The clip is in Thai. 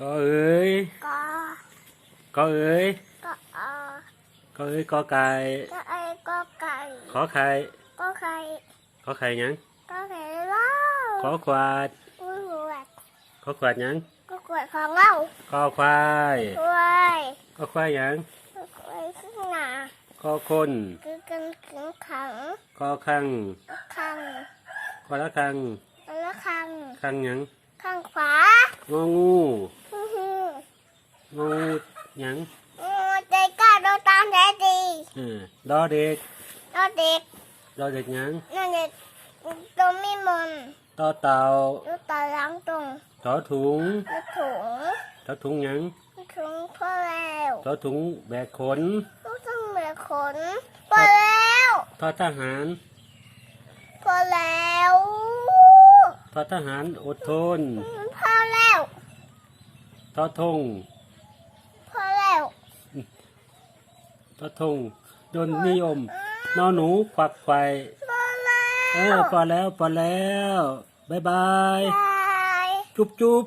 ก็เอ้ยก็ก็เอ้ยก็เออก็เอ้ยก็ไก่ก็ไอ้ก็ไก่ขอไข่ก็ไข่ขอไข่หยังก็ไข่เล่าขอควาดอุ้ยหัวขอขวาดหยังก็กวดของเราขอควายด้วยขอควายหยังก็กวดขึ้นหน้าขอคนคือกันขึงขังขอคังก็ขังขอละคังแล้วขังคังหยังข้างขวางองู ฮึ่มฮึ่ม งองูหยัง อืมใจกล้าโดนตามใจดี เออดอเด็กเราเด็กดอเด็กหยังนั่นเด็กตัวมีมนต์ต่อเต่าลูกตาล้างตรงถอถุงลูกถุงถอถุงหยังลูกถุงพอแล้วถอถุงแบกขนลูกต้องเหมือนขนพอแล้วทอทหารพอแล้วทอทหารอดทนพอแล้วทอทงพอแล้วทอทง ยนต์นิยมนอหนูควักไข่พอแล้วเออพอแล้วพอแล้วบายบายบาย จุ๊บจุ๊บ